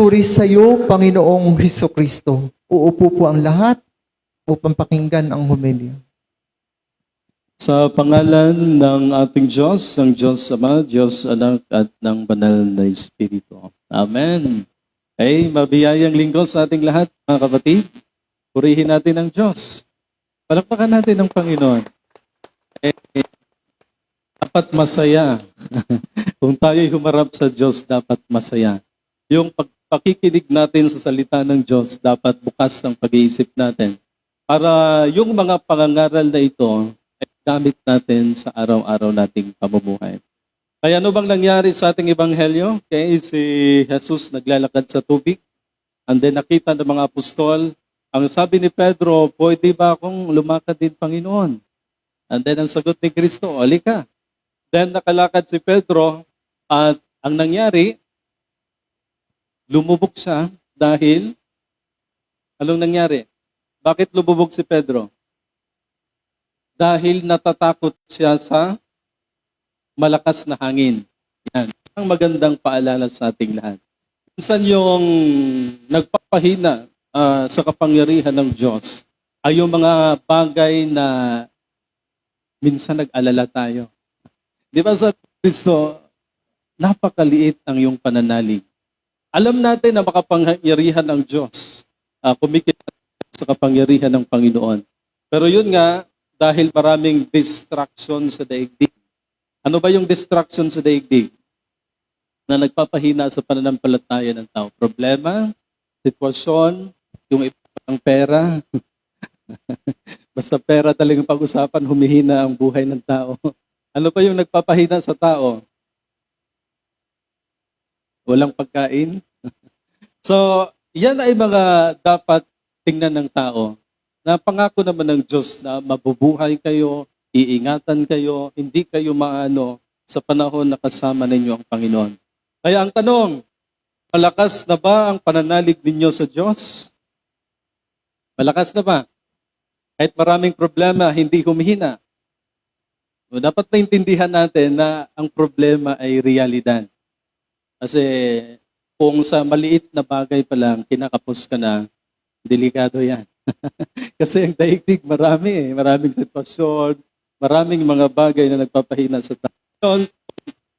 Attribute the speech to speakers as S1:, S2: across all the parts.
S1: Papuri sa iyo, Panginoong Heso Kristo. Uupo po ang lahat upang pakinggan ang homilya.
S2: Sa pangalan ng ating Diyos, ang Diyos Ama, Diyos Anak at ng Banal na Espiritu. Amen. Ay, mabiyayang linggo sa ating lahat, mga kapatid. Purihin natin ang Diyos. Palakpakan natin ang Panginoon. Eh, dapat masaya. Kung tayo'y humarap sa Diyos, dapat masaya. Yung pagpakikinig natin sa salita ng Diyos, dapat bukas ang pag-iisip natin. Para yung mga pangangaral na ito, ay gamit natin sa araw-araw nating pamumuhay. Kaya ano bang nangyari sa ating ebanghelyo? Kaya si Jesus naglalakad sa tubig, and then nakita ng mga apostol, ang sabi ni Pedro, pwede ba akong lumakad din Panginoon? And then ang sagot ni Kristo, ali ka. Then nakalakad si Pedro, at ang nangyari, lumubog siya dahil, anong nangyari? Bakit lumubog si Pedro? Dahil natatakot siya sa malakas na hangin. Yan. Ang magandang paalala sa ating lahat. Minsan yung nagpapahina ah, sa kapangyarihan ng Diyos ay yung mga bagay na minsan nag-alala tayo. Di ba sa Kristo, napakaliit ang iyong pananalig. Alam natin na makapangyarihan ng Diyos. Uh, kumikita sa kapangyarihan ng Panginoon. Pero yun nga, dahil maraming distraction sa daigdig. Ano ba yung distraction sa daigdig? Na nagpapahina sa pananampalataya ng tao. Problema, sitwasyon, yung ang pera. Basta pera talagang pag-usapan, humihina ang buhay ng tao. Ano pa yung nagpapahina sa tao? Walang pagkain. so, yan ay mga dapat tingnan ng tao na pangako naman ng Diyos na mabubuhay kayo, iingatan kayo, hindi kayo maano sa panahon na kasama ninyo ang Panginoon. Kaya ang tanong, malakas na ba ang pananalig ninyo sa Diyos? Malakas na ba? Kahit maraming problema, hindi humihina. So, dapat maintindihan natin na ang problema ay realidad. Kasi kung sa maliit na bagay pa lang, kinakapos ka na, delikado yan. Kasi ang daigdig, marami eh. Maraming sitwasyon, maraming mga bagay na nagpapahina sa tao.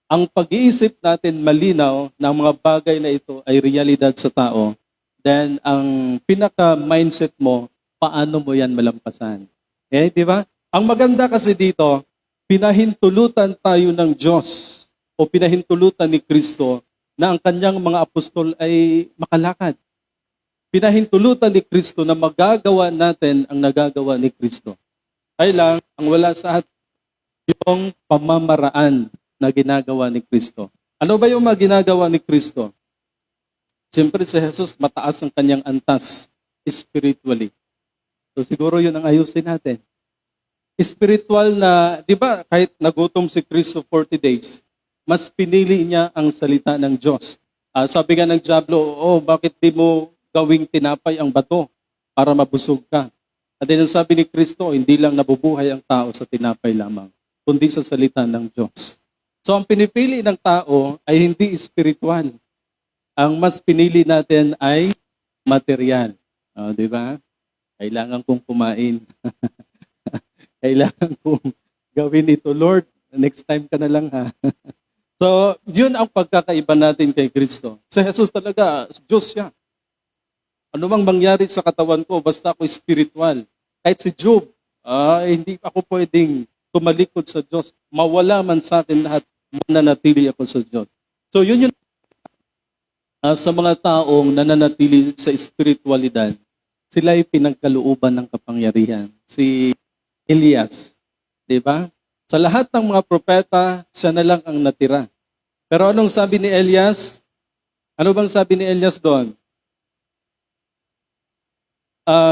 S2: Ang pag-iisip natin malinaw na ang mga bagay na ito ay realidad sa tao, then ang pinaka-mindset mo, paano mo yan malampasan. Eh, di ba? Ang maganda kasi dito, pinahintulutan tayo ng Diyos o pinahintulutan ni Kristo na ang kanyang mga apostol ay makalakad. Pinahintulutan ni Kristo na magagawa natin ang nagagawa ni Kristo. Kaya lang, ang wala sa atin, yung pamamaraan na ginagawa ni Kristo. Ano ba yung mga ginagawa ni Kristo? Siyempre si Jesus, mataas ang kanyang antas spiritually. So siguro yun ang ayusin natin. Spiritual na, di ba, kahit nagutom si Kristo 40 days, mas pinili niya ang salita ng Diyos. Ah, sabi nga ng Diablo, oh, bakit di mo gawing tinapay ang bato para mabusog ka? At din ang sabi ni Kristo, hindi lang nabubuhay ang tao sa tinapay lamang, kundi sa salita ng Diyos. So ang pinipili ng tao ay hindi spiritual. Ang mas pinili natin ay material. Oh, di ba? Kailangan kong kumain. Kailangan kong gawin ito, Lord. Next time ka na lang ha. so, yun ang pagkakaiba natin kay Kristo. Sa Jesus talaga, Diyos siya. Ano mang mangyari sa katawan ko, basta ako spiritual. Kahit si Job, ah, hindi ako pwedeng tumalikod sa Diyos. Mawala man sa akin lahat, mananatili ako sa Diyos. So yun yun Ah, sa mga taong nananatili sa spiritualidad, sila ay pinagkalooban ng kapangyarihan. Si Elias, di ba? Sa lahat ng mga propeta, siya na lang ang natira. Pero anong sabi ni Elias? Ano bang sabi ni Elias doon?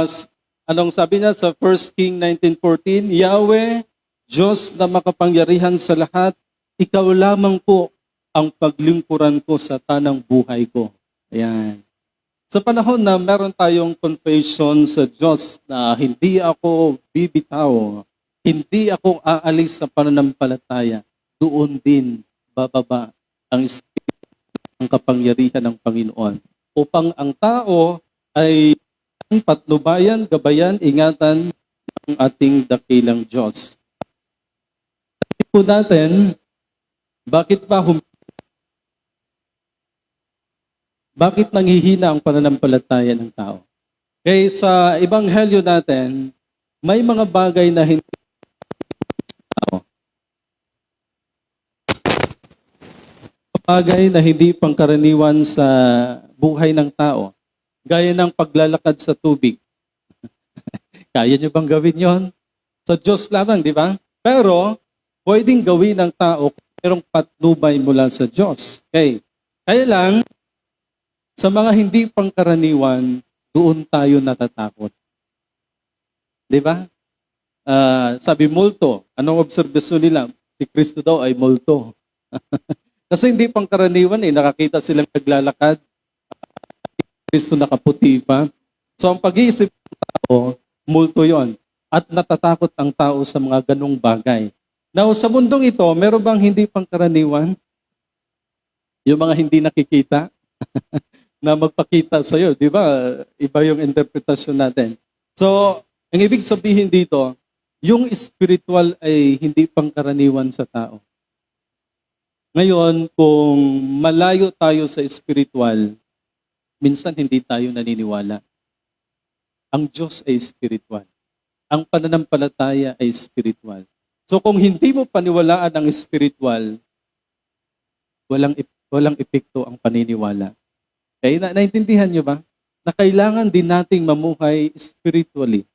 S2: S- anong sabi niya sa 1 King 19.14? Yahweh, Diyos na makapangyarihan sa lahat, ikaw lamang po ang paglingkuran ko sa tanang buhay ko. Ayan. Sa panahon na meron tayong confession sa Diyos na hindi ako bibitaw, hindi ako aalis sa pananampalataya, doon din bababa ang espiritu ng kapangyarihan ng Panginoon. upang ang tao ay patnubayan, gabayan, ingatan ng ating dakilang Diyos. Tingnan po natin, bakit ba hum- bakit nanghihina ang pananampalataya ng tao? Kaya sa ebanghelyo natin, may mga bagay na hindi Bagay na hindi pangkaraniwan sa buhay ng tao. Gaya ng paglalakad sa tubig. Kaya nyo bang gawin yon? Sa Diyos lamang, di ba? Pero, pwedeng gawin ng tao kung merong patnubay mula sa Diyos. Okay. Kaya lang, sa mga hindi pangkaraniwan, doon tayo natatakot. Di ba? Ah, sabi multo, anong obserbasyon nila? Si Kristo daw ay multo. Kasi hindi pangkaraniwan eh, nakakita silang naglalakad, Kristo nakaputi pa. So ang pag-iisip ng tao, multo yon At natatakot ang tao sa mga ganong bagay. Now, sa mundong ito, meron bang hindi pangkaraniwan? Yung mga hindi nakikita? na magpakita sa iyo, 'di ba? Iba yung interpretasyon natin. So, ang ibig sabihin dito, yung spiritual ay hindi pangkaraniwan sa tao. Ngayon, kung malayo tayo sa spiritual, minsan hindi tayo naniniwala. Ang Diyos ay spiritual. Ang pananampalataya ay spiritual. So kung hindi mo paniwalaan ang spiritual, walang walang epekto ang paniniwala. Kaya na, naintindihan nyo ba? Na kailangan din nating mamuhay spiritually.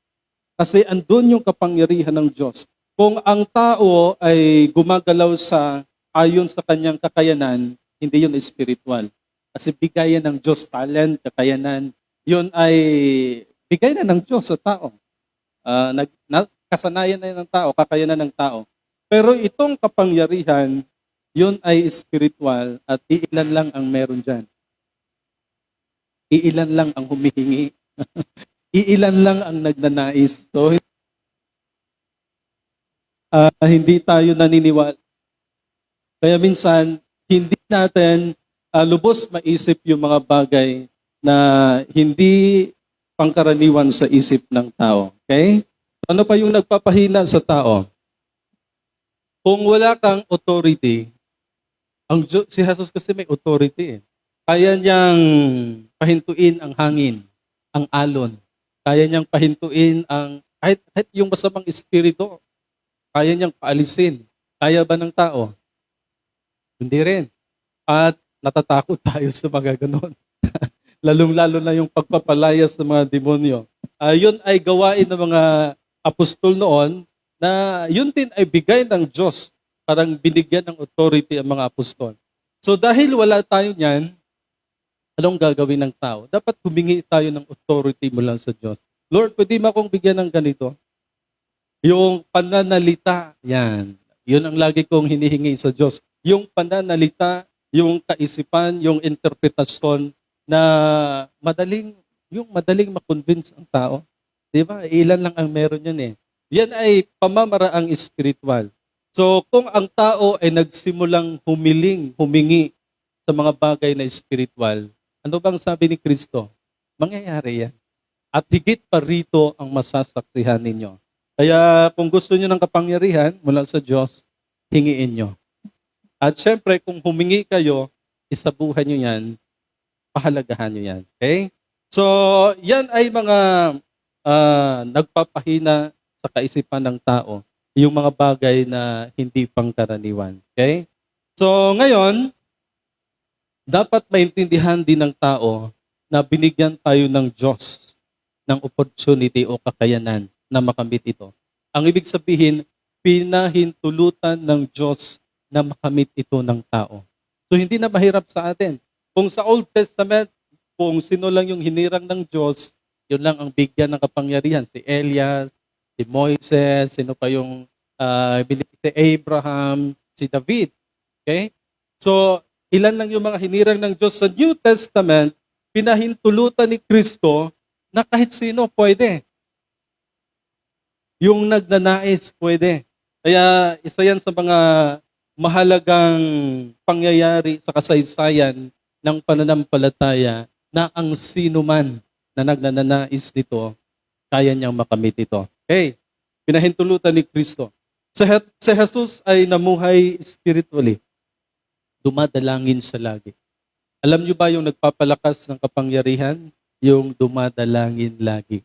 S2: Kasi andun yung kapangyarihan ng Diyos. Kung ang tao ay gumagalaw sa ayon sa kanyang kakayanan, hindi yun spiritual. Kasi bigayan ng Diyos, talent, kakayanan, yun ay bigay na ng Diyos sa tao. Ah, nag, na, kasanayan na ng tao, kakayanan ng tao. Pero itong kapangyarihan, yun ay spiritual at iilan lang ang meron dyan. Iilan lang ang humihingi. iilan lang ang nagnanais. So, ah, hindi tayo naniniwala. Kaya minsan, hindi natin ah, lubos maisip yung mga bagay na hindi pangkaraniwan sa isip ng tao. Okay? Ano pa yung nagpapahina sa tao? Kung wala kang authority, ang Diyos, si Jesus kasi may authority eh. Kaya niyang pahintuin ang hangin, ang alon. Kaya niyang pahintuin ang, kahit, kahit yung masamang espiritu, kaya niyang paalisin. Kaya ba ng tao? Hindi rin. At natatakot tayo sa mga ganon. Lalong-lalo na yung pagpapalayas ng mga demonyo. Ah, yun ay gawain ng mga apostol noon na yun din ay bigay ng Diyos. Parang binigyan ng authority ang mga apostol. So dahil wala tayo niyan, anong gagawin ng tao? Dapat humingi tayo ng authority mula sa Diyos. Lord, pwede mo akong bigyan ng ganito? Yung pananalita, yan. Yun ang lagi kong hinihingi sa Diyos. Yung pananalita, yung kaisipan, yung interpretasyon na madaling, yung madaling makonvince ang tao. Di ba? Ilan lang ang meron yan eh. Yan ay pamamaraang spiritual. So kung ang tao ay nagsimulang humiling, humingi sa mga bagay na spiritual, ano bang sabi ni Kristo? Mangyayari yan. At higit pa rito ang masasaksihan ninyo. Kaya kung gusto niyo ng kapangyarihan mula sa Diyos, hingiin nyo. At syempre, kung humingi kayo, isabuhan nyo yan, pahalagahan nyo yan. Okay? So, yan ay mga ah, nagpapahina sa kaisipan ng tao, yung mga bagay na hindi pangkaraniwan. Okay? So, ngayon, dapat maintindihan din ng tao na binigyan tayo ng Diyos ng opportunity o kakayanan na makamit ito. Ang ibig sabihin, pinahintulutan ng Diyos na makamit ito ng tao. So hindi na mahirap sa atin. Kung sa Old Testament, kung sino lang yung hinirang ng Diyos, yun lang ang bigyan ng kapangyarihan. Si Elias, si Moises, sino pa yung uh, si Abraham, si David. Okay? So, ilan lang yung mga hinirang ng Diyos sa New Testament, pinahintulutan ni Kristo na kahit sino pwede. Yung nagnanais, pwede. Kaya isa yan sa mga mahalagang pangyayari sa kasaysayan ng pananampalataya na ang sino man na nagnananais nito, kaya niyang makamit ito. Okay, pinahintulutan ni Kristo. Je- si Jesus ay namuhay spiritually. Dumadalangin sa lagi. Alam niyo ba yung nagpapalakas ng kapangyarihan? Yung dumadalangin lagi.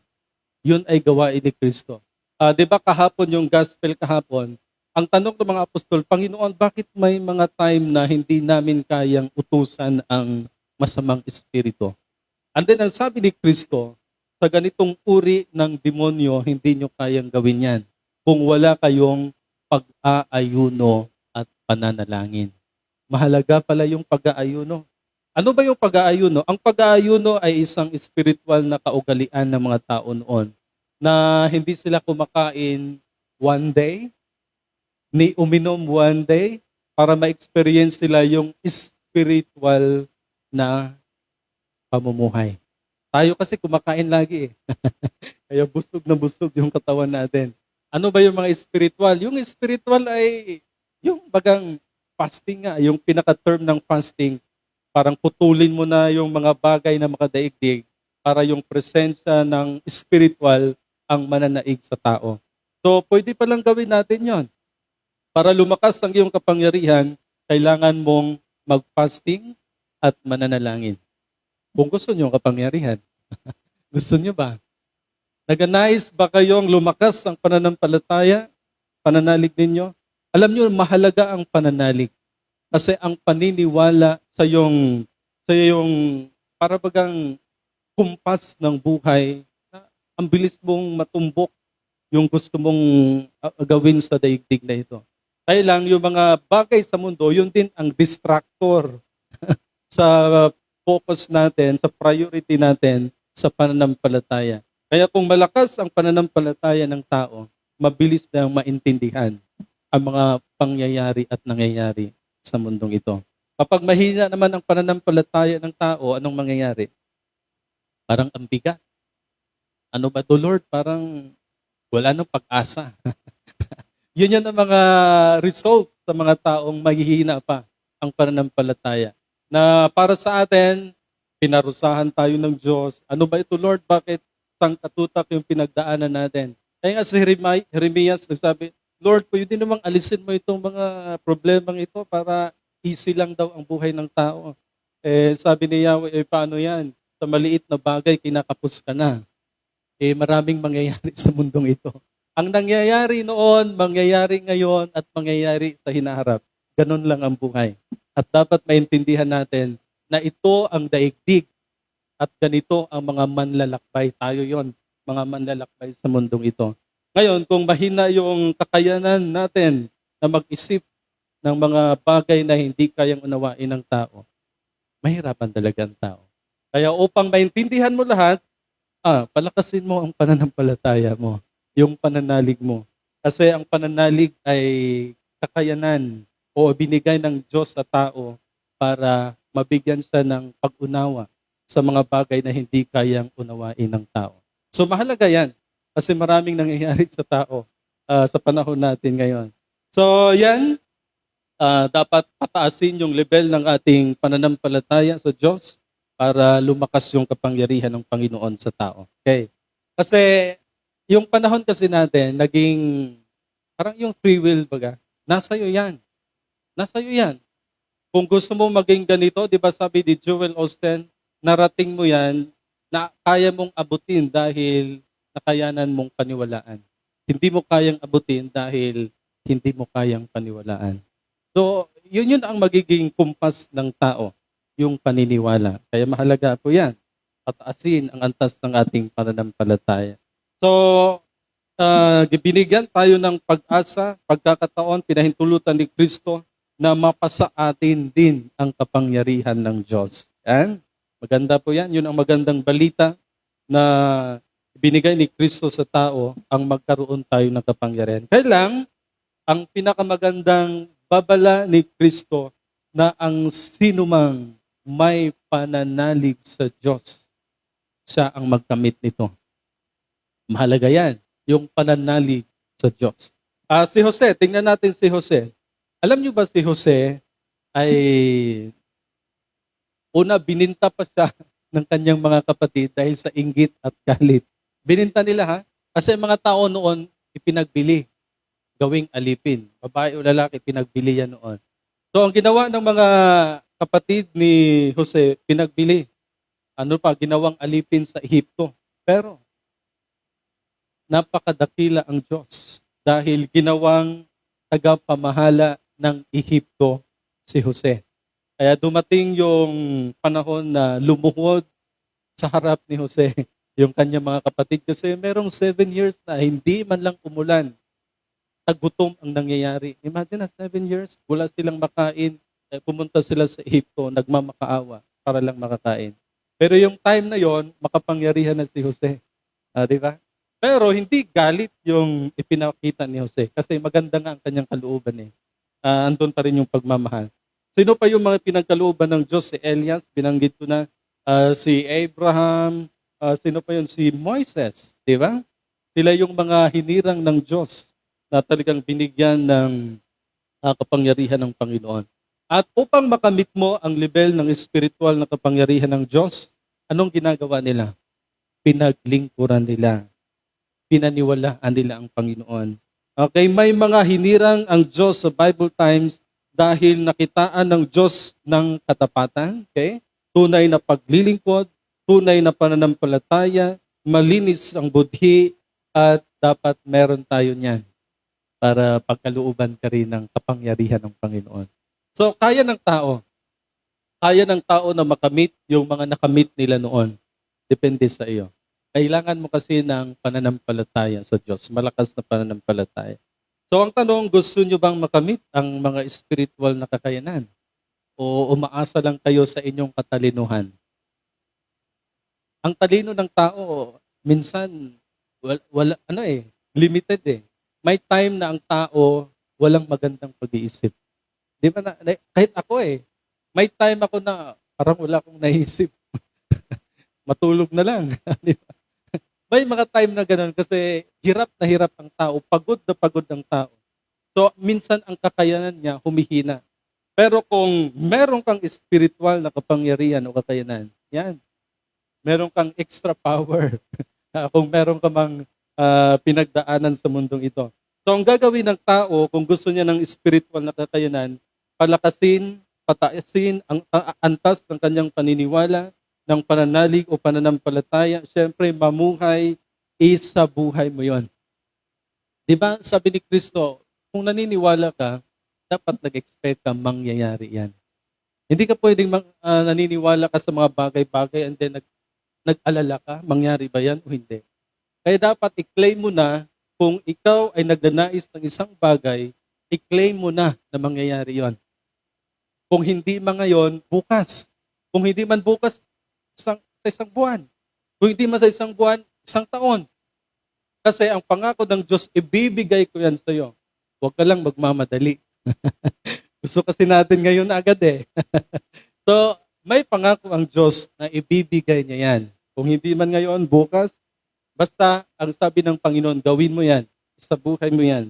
S2: Yun ay gawain ni Kristo. Ah, 'di ba kahapon yung gospel kahapon, ang tanong ng mga apostol, Panginoon, bakit may mga time na hindi namin kayang utusan ang masamang espiritu? And then ang sabi ni Kristo, sa ganitong uri ng demonyo, hindi nyo kayang gawin yan kung wala kayong pag-aayuno at pananalangin. Mahalaga pala yung pag-aayuno. Ano ba yung pag-aayuno? Ang pag-aayuno ay isang spiritual na kaugalian ng mga tao noon na hindi sila kumakain one day, ni uminom one day para ma-experience sila yung spiritual na pamumuhay. Tayo kasi kumakain lagi eh. Kaya busog na busog yung katawan natin. Ano ba yung mga spiritual? Yung spiritual ay yung bagang fasting nga, yung pinaka-term ng fasting, parang putulin mo na yung mga bagay na makadaigdig para yung presensya ng spiritual ang mananaig sa tao. So, pwede palang gawin natin yon. Para lumakas ang iyong kapangyarihan, kailangan mong mag-fasting at mananalangin. Kung gusto niyo ang kapangyarihan. gusto niyo ba? Naganais ba kayong lumakas ang pananampalataya, pananalig ninyo? Alam niyo, mahalaga ang pananalig. Kasi ang paniniwala sa yung sa yung para bagang kumpas ng buhay, na ang bilis mong matumbok yung gusto mong uh, gawin sa daigdig na ito. Kaya lang, yung mga bagay sa mundo, yun din ang distractor sa focus natin, sa priority natin sa pananampalataya. Kaya kung malakas ang pananampalataya ng tao, mabilis na maintindihan ang mga pangyayari at nangyayari sa mundong ito. Kapag mahina naman ang pananampalataya ng tao, anong mangyayari? Parang ang bigat. Ano ba to Lord? Parang wala nang pag-asa. Yun yan ang mga result sa mga taong maghihina pa ang pananampalataya. Na para sa atin, pinarusahan tayo ng Diyos. Ano ba ito Lord? Bakit sangkatutak yung pinagdaanan natin? Kaya nga si Jeremias nagsabi, Lord, pwede namang alisin mo itong mga problemang ito para easy lang daw ang buhay ng tao. Eh, sabi ni Yahweh, eh, paano yan? Sa maliit na bagay, kinakapos ka na. Eh, maraming mangyayari sa mundong ito. Ang nangyayari noon, mangyayari ngayon, at mangyayari sa hinaharap. Ganun lang ang buhay. At dapat maintindihan natin na ito ang daigdig at ganito ang mga manlalakbay. Tayo yon mga manlalakbay sa mundong ito. Ngayon, kung mahina yung kakayanan natin na mag-isip ng mga bagay na hindi kayang unawain ng tao, mahirapan talaga ang tao. Kaya upang maintindihan mo lahat, ah, palakasin mo ang pananampalataya mo, yung pananalig mo. Kasi ang pananalig ay kakayanan o binigay ng Diyos sa tao para mabigyan siya ng pag-unawa sa mga bagay na hindi kayang unawain ng tao. So mahalaga yan kasi maraming nangyayari sa tao ah, sa panahon natin ngayon. So yan, ah, dapat pataasin yung level ng ating pananampalataya sa Diyos para lumakas yung kapangyarihan ng Panginoon sa tao. Okay? Kasi yung panahon kasi natin, naging parang yung free will baga, nasa iyo yan. Nasa iyo yan. Kung gusto mo maging ganito, di ba sabi ni Joel Austin, narating mo yan na kaya mong abutin dahil nakayanan mong paniwalaan. Hindi mo kayang abutin dahil hindi mo kayang paniwalaan. So, yun yun ang magiging kumpas ng tao, yung paniniwala. Kaya mahalaga po yan. Pataasin ang antas ng ating pananampalataya. So, uh, binigyan tayo ng pag-asa, pagkakataon, pinahintulutan ni Kristo na mapasa atin din ang kapangyarihan ng Diyos. Yan. Maganda po yan. Yun ang magandang balita na binigay ni Kristo sa tao ang magkaroon tayo ng kapangyarihan. Kaya lang, ang pinakamagandang babala ni Kristo na ang sinumang may pananalig sa Diyos, siya ang magkamit nito. Mahalaga yan, yung pananalig sa Diyos. Ah, si Jose, tingnan natin si Jose. Alam niyo ba si Jose ay una bininta pa siya ng kanyang mga kapatid dahil sa inggit at galit. Bininta nila ha, kasi mga tao noon ipinagbili gawing alipin. Babae o lalaki, pinagbili yan noon. So ang ginawa ng mga kapatid ni Jose, pinagbili. Ano pa, ginawang alipin sa Ehipto. Pero napakadakila ang Diyos dahil ginawang tagapamahala ng Ehipto si Jose. Kaya dumating yung panahon na lumuhod sa harap ni Jose yung kanyang mga kapatid kasi merong seven years na hindi man lang umulan. Tagutom ang nangyayari. Imagine na seven years, wala silang makain. Eh, pumunta sila sa Ehipto, nagmamakaawa para lang makakain. Pero yung time na yon, makapangyarihan na si Jose. Ah, di ba? Pero hindi galit yung ipinakita ni Jose kasi maganda nga ang kanyang kalooban eh. Ah, andun pa rin yung pagmamahal. Sino pa yung mga pinagkalooban ng Diyos? Si Elias, binanggit ko na. Ah, si Abraham, ah, sino pa yun? Si Moises, di ba? Sila yung mga hinirang ng Diyos na talagang binigyan ng ah, kapangyarihan ng Panginoon. At upang makamit mo ang level ng spiritual na kapangyarihan ng Diyos, anong ginagawa nila? Pinaglingkuran nila. Pinaniwalaan nila ang Panginoon. Okay, may mga hinirang ang Diyos sa Bible times dahil nakitaan ng Diyos ng katapatan, okay? Tunay na paglilingkod, tunay na pananampalataya, malinis ang budhi, at dapat meron tayo niyan para pagkalooban ka rin ng kapangyarihan ng Panginoon. So, kaya ng tao. Kaya ng tao na makamit yung mga nakamit nila noon. Depende sa iyo. Kailangan mo kasi ng pananampalataya sa Diyos. Malakas na pananampalataya. So ang tanong, gusto nyo bang makamit ang mga spiritual na kakayanan? O umaasa lang kayo sa inyong katalinuhan? Ang talino ng tao, minsan, wala, wala ano eh, limited eh. May time na ang tao walang magandang pag-iisip. Di ba na, kahit ako eh, may time ako na parang wala akong naisip. Matulog na lang. Di ba? May mga time na ganun kasi hirap na hirap ang tao, pagod na pagod ang tao. So, minsan ang kakayanan niya humihina. Pero kung meron kang spiritual na kapangyarihan o kakayanan, yan. Meron kang extra power. kung meron ka mang ah, pinagdaanan sa mundong ito. So, ang gagawin ng tao, kung gusto niya ng spiritual na kakayanan, palakasin, pataasin ang antas ng kanyang paniniwala, ng pananalig o pananampalataya, syempre mamuhay isa buhay mo yon. Di ba sabi ni Kristo, kung naniniwala ka, dapat nag-expect ka mangyayari yan. Hindi ka pwedeng mang, ah, naniniwala ka sa mga bagay-bagay and then nag, nag-alala ka, mangyari ba yan o hindi. Kaya dapat i-claim mo na kung ikaw ay nagdanais ng isang bagay, i-claim mo na na mangyayari yon. Kung hindi man ngayon, bukas. Kung hindi man bukas, isang, sa isang buwan. Kung hindi man sa isang buwan, isang taon. Kasi ang pangako ng Diyos, ibibigay ko yan sa iyo. Huwag ka lang magmamadali. Gusto kasi natin ngayon agad eh. so, may pangako ang Diyos na ibibigay niya yan. Kung hindi man ngayon, bukas, basta ang sabi ng Panginoon, gawin mo yan. Sa buhay mo yan.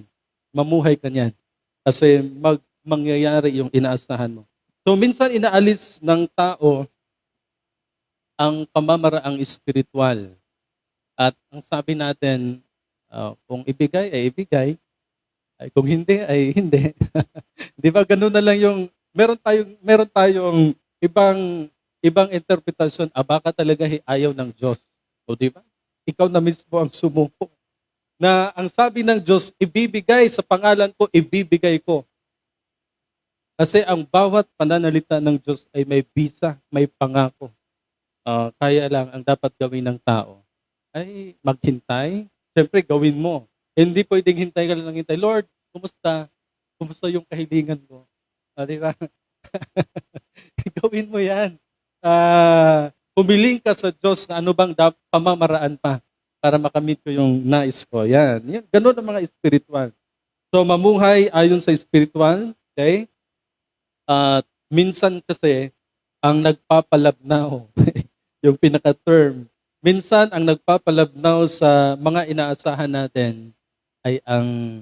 S2: Mamuhay ka niyan. Kasi mag, mangyayari yung inaasahan mo. So, minsan inaalis ng tao ang pamamaraang spiritual. At ang sabi natin, ah, kung ibigay ay ibigay, ay kung hindi ay hindi. 'Di ba ganun na lang yung meron tayong meron tayong ibang ibang interpretasyon, ah, baka talaga ayaw ng Diyos. O di ba? Ikaw na mismo ang sumuko. Na ang sabi ng Diyos, ibibigay sa pangalan ko, ibibigay ko. Kasi ang bawat pananalita ng Diyos ay may bisa, may pangako. Ah, kaya lang ang dapat gawin ng tao ay maghintay. Siyempre, gawin mo. Hindi pwedeng hintay ka lang hintay. Lord, kumusta? Kumusta yung kahilingan ko? Ah, di ba? gawin mo yan. Ah, humiling ka sa Diyos na ano bang dap- pamamaraan pa para makamit ko yung nais ko. Yan. yan. Ganun ang mga spiritual. So, mamuhay ayon sa spiritual. Okay? At minsan kasi, ang nagpapalabnaw, yung pinaka-term, minsan ang nagpapalabnaw sa mga inaasahan natin ay ang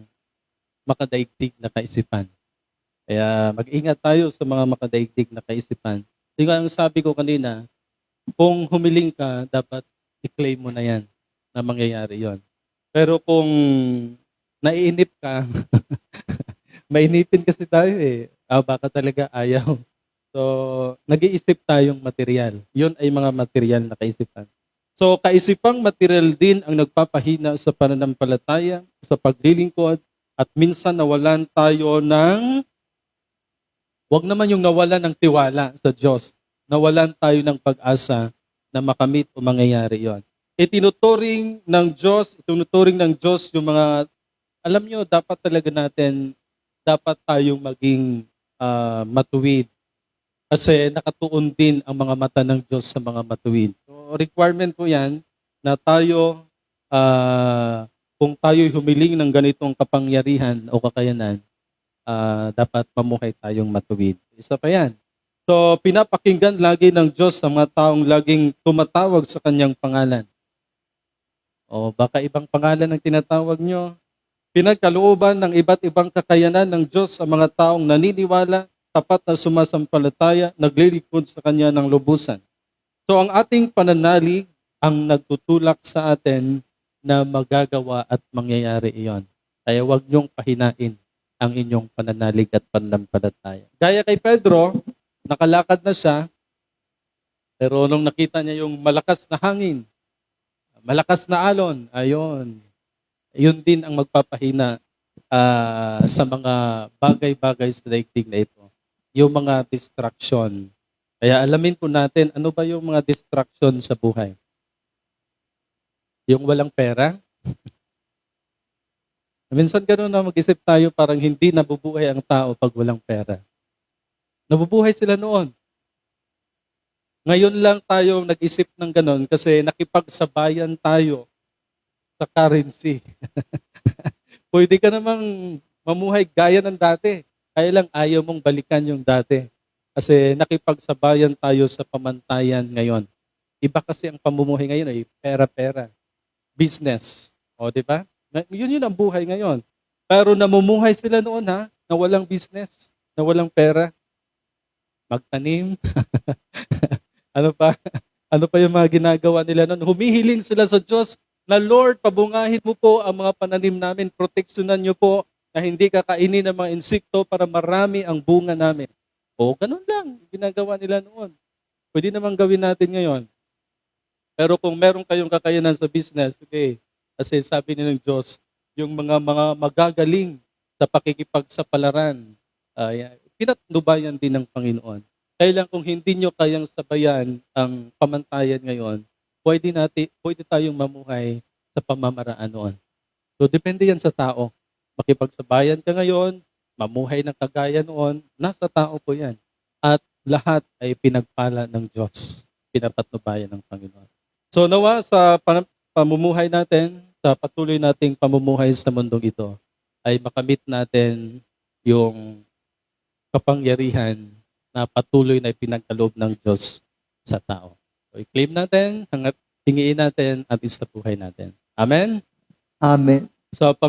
S2: makadaigdig na kaisipan. Kaya mag-ingat tayo sa mga makadaigdig na kaisipan. Yung ang sabi ko kanina, kung humiling ka, dapat i-claim mo na yan na mangyayari yon. Pero kung naiinip ka, mainipin kasi tayo eh. Ah, baka talaga ayaw. So, nag-iisip tayong material. Yun ay mga material na kaisipan. So, kaisipang material din ang nagpapahina sa pananampalataya, sa paglilingkod, at minsan nawalan tayo ng, wag naman yung nawalan ng tiwala sa Diyos. Nawalan tayo ng pag-asa na makamit o mangyayari yon. Itinuturing ng Diyos, itinuturing ng Diyos yung mga, alam nyo, dapat talaga natin, dapat tayong maging ah, matuwid. Kasi nakatuon din ang mga mata ng Diyos sa mga matuwid. So, requirement po yan na tayo, ah, kung tayo humiling ng ganitong kapangyarihan o kakayanan, ah, dapat mamuhay tayong matuwid. Isa pa yan. So, pinapakinggan lagi ng Diyos sa mga taong laging tumatawag sa kanyang pangalan. O baka ibang pangalan ang tinatawag nyo. Pinagkalooban ng iba't ibang kakayanan ng Diyos sa mga taong naniniwala, tapat na sumasampalataya, naglilingkod sa Kanya ng lubusan. So ang ating pananalig ang nagtutulak sa atin na magagawa at mangyayari iyon. Kaya huwag niyong pahinain ang inyong pananalig at pananampalataya. Gaya kay Pedro, nakalakad na siya, pero nung nakita niya yung malakas na hangin, malakas na alon, ayon, yun din ang magpapahina ah, sa mga bagay-bagay sa daigdig na ito. Yung mga distraction. Kaya alamin po natin, ano ba yung mga distraction sa buhay? Yung walang pera? Minsan gano'n na mag-isip tayo parang hindi nabubuhay ang tao pag walang pera. Nabubuhay sila noon. Ngayon lang tayo nag-isip ng gano'n kasi nakipagsabayan tayo sa currency. Pwede ka namang mamuhay gaya ng dati. Kaya lang ayaw mong balikan yung dati. Kasi nakipagsabayan tayo sa pamantayan ngayon. Iba kasi ang pamumuhay ngayon ay pera-pera. Business. O, di ba? Yun yun ang buhay ngayon. Pero namumuhay sila noon ha, na walang business, na walang pera. Magtanim. ano pa? Ano pa yung mga ginagawa nila noon? Humihiling sila sa Diyos na Lord, pabungahin mo po ang mga pananim namin, proteksyonan niyo po na hindi kakainin ng mga insekto para marami ang bunga namin. O, ganun lang, ginagawa nila noon. Pwede namang gawin natin ngayon. Pero kung meron kayong kakayanan sa business, okay, kasi sabi ni ng Diyos, yung mga mga magagaling sa pakikipagsapalaran, ay pinatnubayan din ng Panginoon. Kaya lang kung hindi nyo kayang sabayan ang pamantayan ngayon, pwede, natin, pwede tayong mamuhay sa pamamaraan noon. So, depende yan sa tao. Makipagsabayan ka ngayon, mamuhay ng kagaya noon, nasa tao po yan. At lahat ay pinagpala ng Diyos. Pinapatnubayan ng Panginoon. So, nawa sa pamumuhay natin, sa patuloy nating pamumuhay sa mundong ito, ay makamit natin yung kapangyarihan na patuloy na pinagkaloob ng Diyos sa tao. So, i-claim natin, hangat tingin natin at isa buhay natin. Amen?
S1: Amen.
S2: So, pang